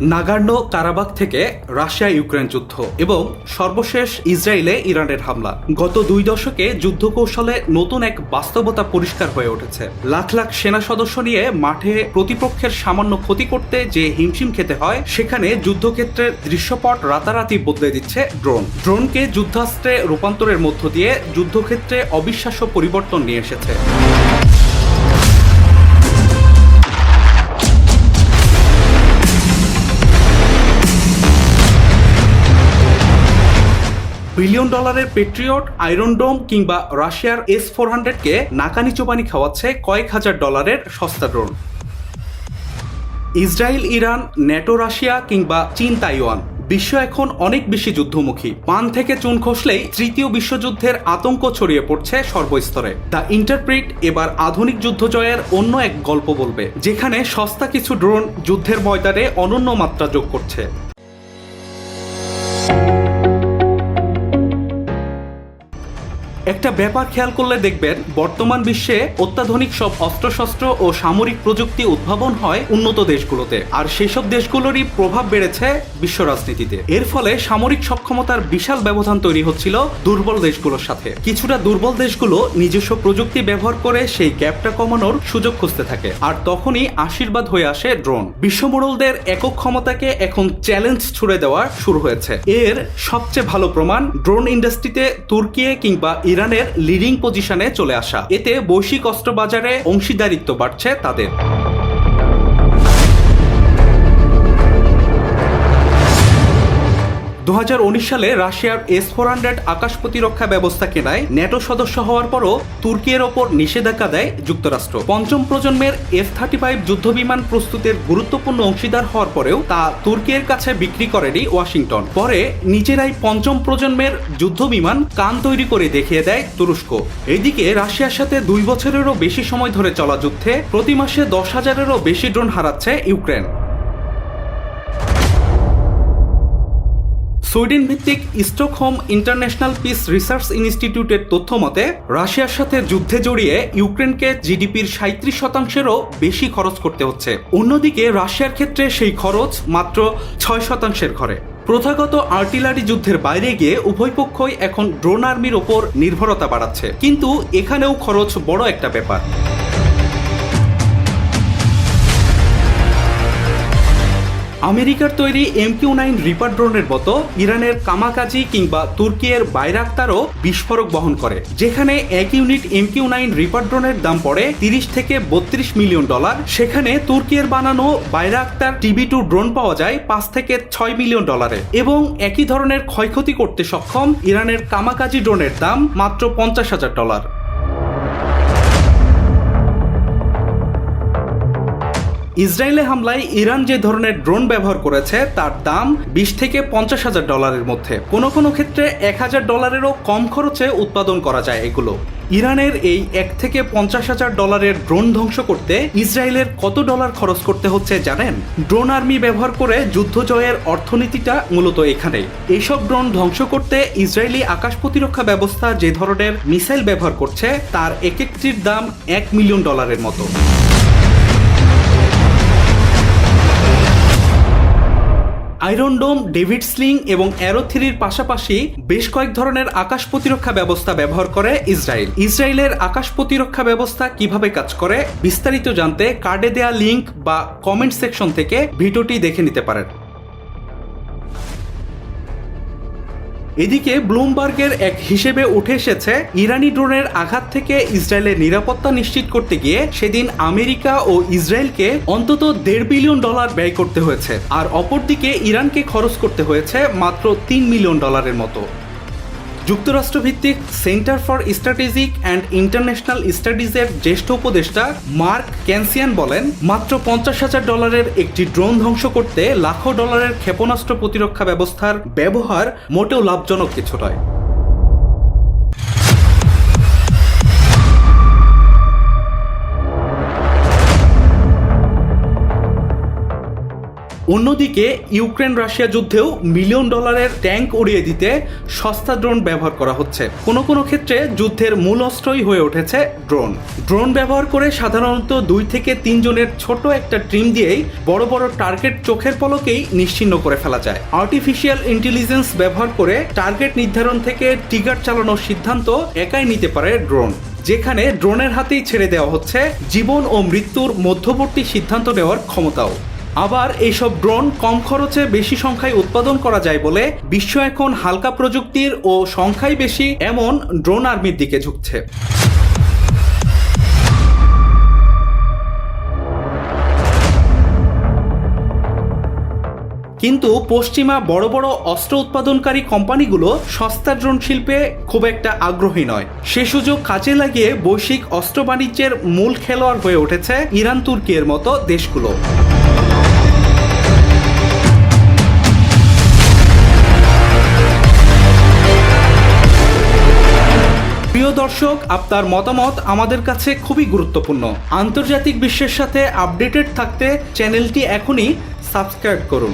Nagorno Karabakh থেকে Russia Ukraine যুদ্ধ এবং সর্বশেষ ইসরায়েলে ইরানের হামলা। গত দুই দশকে যুদ্ধ কৌশলে নতুন এক বাস্তবতা পরিষ্কার হয়ে উঠেছে। লাখ লাখ সেনা সদস্য নিয়ে মাঠে প্রতিপক্ষের সামান্য ক্ষতি করতে যে হিমশিম খেতে হয়, সেখানে যুদ্ধক্ষেত্রের দৃশ্যপট রাতারাতি বদলে দিচ্ছে ড্রোন। ড্রোনকে যুদ্ধাস্ত্রে রূপান্তরের মধ্য দিয়ে যুদ্ধক্ষেত্রে অবিশ্বাস্য পরিবর্তন নিয়ে এসেছে। বিলিয়ন ডলারের পেট্রিয়ট, আয়রন ডোম কিংবা রাশিয়ার এস ফোর হান্ড্রেডকে নাকানি চোপানি খাওয়াচ্ছে কয়েক হাজার ডলারের সস্তা drone. Israel, Iran, NATO Russia কিংবা চীন, তাইওয়ান। বিশ্ব এখন অনেক বেশি যুদ্ধমুখী। পান থেকে চুন খসলেই তৃতীয় বিশ্বযুদ্ধের আতঙ্ক ছড়িয়ে পড়ছে সর্বস্তরে। দ্য ইন্টারপ্রিট এবার আধুনিক যুদ্ধ জয়ের অন্য এক গল্প বলবে, যেখানে সস্তা কিছু ড্রোন যুদ্ধের ময়দানে অনন্য মাত্রা যোগ করছে। একটা ব্যাপার খেয়াল করলে দেখবেন, বর্তমান বিশ্বে অত্যাধুনিক সব অস্ত্রশস্ত্র ও সামরিক প্রযুক্তি উদ্ভাবন হয় উন্নত দেশগুলোতে। আর সেসব দেশগুলোরই প্রভাব বেড়েছে বিশ্ব রাজনীতিতে। এর ফলে সামরিক সক্ষমতার বিশাল ব্যবধান তৈরি হচ্ছিল দুর্বল দেশগুলোর সাথে। কিছুটা দুর্বল দেশগুলো নিজস্ব প্রযুক্তি ব্যবহার করে সেই গ্যাপটা কমানোর সুযোগ খুঁজতে থাকে। আর তখনই আশীর্বাদ হয়ে আসে ড্রোন। বিশ্বমোড়লদের একক ক্ষমতাকে এখন চ্যালেঞ্জ ছুড়ে দেওয়া শুরু হয়েছে। এর সবচেয়ে ভালো প্রমাণ ড্রোন ইন্ডাস্ট্রিতে তুর্কি কিংবা ইরানের লিডিং পজিশনে চলে আসা। এতে বৈশ্বিক অস্ত্র বাজারে অংশীদারিত্ব বাড়ছে তাদের। দু হাজার উনিশ সালে রাশিয়ার এস ফোর হান্ড্রেড আকাশ প্রতিরক্ষা ব্যবস্থা কেনায় ন্যাটো সদস্য হওয়ার পরও তুর্কির ওপর নিষেধাজ্ঞা দেয় যুক্তরাষ্ট্র। পঞ্চম প্রজন্মের এফ থার্টি ফাইভ যুদ্ধবিমান প্রস্তুতের গুরুত্বপূর্ণ অংশীদার হওয়ার পরেও তা তুর্কির কাছে বিক্রি করেনি ওয়াশিংটন। পরে নিজেরাই পঞ্চম প্রজন্মের যুদ্ধবিমান কান তৈরি করে দেখিয়ে দেয় তুরস্ক। এদিকে রাশিয়ার সাথে দুই বছরেরও বেশি সময় ধরে চলা যুদ্ধে প্রতি মাসে দশ হাজারেরও বেশি ড্রোন হারাচ্ছে ইউক্রেন। সুইডেন ভিত্তিক স্টকহোম ইন্টারন্যাশনাল পিস রিসার্চ ইনস্টিটিউটের তথ্য মতে রাশিয়ার সাথে যুদ্ধে জড়িয়ে ইউক্রেনকে জিডিপির সাঁত্রিশ শতাংশেরও বেশি খরচ করতে হচ্ছে। অন্যদিকে, রাশিয়ার ক্ষেত্রে সেই খরচ মাত্র ছয় শতাংশের ঘরে। প্রথাগত আর্টিলারি যুদ্ধের বাইরে গিয়ে উভয় পক্ষই এখন ড্রোন আর্মির ওপর নির্ভরতা বাড়াচ্ছে। কিন্তু এখানেও খরচ বড় একটা ব্যাপার। আমেরিকার তৈরি এম কিউ নাইন রিপার ড্রোনের মতো ইরানের কামাকাজি কিংবা তুর্কিয়ের বাইরাক্তারও বিস্ফোরক বহন করে, যেখানে এক unit M Q nine Reaper ড্রোনের দাম পড়ে তিরিশ থেকে বত্রিশ মিলিয়ন ডলার। সেখানে তুর্কিয়ের বানানো বাইরাক্তার টিভি টু ড্রোন পাওয়া যায় পাঁচ থেকে ছয় মিলিয়ন ডলারে এবং একই ধরনের ক্ষয়ক্ষতি করতে সক্ষম ইরানের কামাকাজি ড্রোনের দাম মাত্র পঞ্চাশ হাজার ডলার। ইসরায়েলে হামলায় ইরান যে ধরনের ড্রোন ব্যবহার করেছে, তার দাম বিশ থেকে পঞ্চাশ হাজার ডলারের মধ্যে। কোনো কোনো ক্ষেত্রে এক হাজার ডলারেরও কম খরচে উৎপাদন করা যায় এগুলো। ইরানের এই এক থেকে পঞ্চাশ হাজার ডলারের ড্রোন ধ্বংস করতে ইসরায়েলের কত ডলার খরচ করতে হচ্ছে জানেন? ড্রোন আর্মি ব্যবহার করে যুদ্ধ জয়ের অর্থনীতিটা মূলত এখানেই এইসব ড্রোন ধ্বংস করতে ইসরায়েলি আকাশ প্রতিরক্ষা ব্যবস্থা যে ধরনের মিসাইল ব্যবহার করছে, তার এক একটির দাম এক মিলিয়ন ডলারের মতো। আয়রন ডোম, ডেভিড স্লিং এবং অ্যারো থ্রির পাশাপাশি বেশ কয়েক ধরনের আকাশ প্রতিরক্ষা ব্যবস্থা ব্যবহার করে ইসরায়েল। ইসরায়েলের আকাশ প্রতিরক্ষা ব্যবস্থা কীভাবে কাজ করে, বিস্তারিত জানতে কার্ডে দেয়া লিঙ্ক বা কমেন্ট সেকশন থেকে ভিডিওটি দেখে নিতে পারেন। এদিকে ব্লুমবার্গের এক হিসেবে উঠে এসেছে ইরানি ড্রোনের আঘাত থেকে ইসরায়েলের নিরাপত্তা নিশ্চিত করতে গিয়ে সেদিন আমেরিকা ও ইসরায়েলকে অন্তত দেড় বিলিয়ন ডলার ব্যয় করতে হয়েছে। আর অপরদিকে ইরানকে খরচ করতে হয়েছে মাত্র তিন মিলিয়ন ডলারের মতো। যুক্তরাষ্ট্র ভিত্তিক centre for strategic and international স্টাডিজের জ্যেষ্ঠ উপদেষ্টা মার্ক ক্যান্সিয়ান বলেন, মাত্র পঞ্চাশ হাজার ডলারের একটি ড্রোন ধ্বংস করতে লাখো ডলারের ক্ষেপণাস্ত্র প্রতিরক্ষা ব্যবস্থার ব্যবহার মোটেও লাভজনক কিছু নয় অন্যদিকে, ইউক্রেন রাশিয়া যুদ্ধেও মিলিয়ন ডলারের ট্যাঙ্ক উড়িয়ে দিতে সস্তা ড্রোন ব্যবহার করা হচ্ছে। কোনো কোনো ক্ষেত্রে যুদ্ধের মূল অস্ত্রই হয়ে উঠেছে ড্রোন। ড্রোন ব্যবহার করে সাধারণত দুই থেকে তিনজনের ছোট একটা ট্রিম দিয়েই বড় বড় টার্গেট চোখের পলকেই নিশ্চিহ্ন করে ফেলা যায়। আর্টিফিশিয়াল ইন্টেলিজেন্স ব্যবহার করে টার্গেট নির্ধারণ থেকে টিগার চালানোর সিদ্ধান্ত একাই নিতে পারে ড্রোন, যেখানে ড্রোনের হাতেই ছেড়ে দেওয়া হচ্ছে জীবন ও মৃত্যুর মধ্যবর্তী সিদ্ধান্ত নেওয়ার ক্ষমতাও। আবার এইসব ড্রোন কম খরচে বেশি সংখ্যায় উৎপাদন করা যায় বলে বিশ্ব এখন হালকা প্রযুক্তির ও সংখ্যায় বেশি এমন ড্রোন আর্মির দিকে ঝুঁকছে। কিন্তু পশ্চিমা বড় বড় অস্ত্র উৎপাদনকারী কোম্পানিগুলো সস্তা ড্রোন শিল্পে খুব একটা আগ্রহী নয়। সে সুযোগ কাজে লাগিয়ে বৈশ্বিক অস্ত্র বাণিজ্যের মূল খেলোয়াড় হয়ে উঠেছে ইরান তুর্কির মতো দেশগুলো। দর্শক, আপনার মতামত আমাদের কাছে খুবই গুরুত্বপূর্ণ। আন্তর্জাতিক বিশ্বের সাথে আপডেটেড থাকতে চ্যানেলটি এখনই সাবস্ক্রাইব করুন।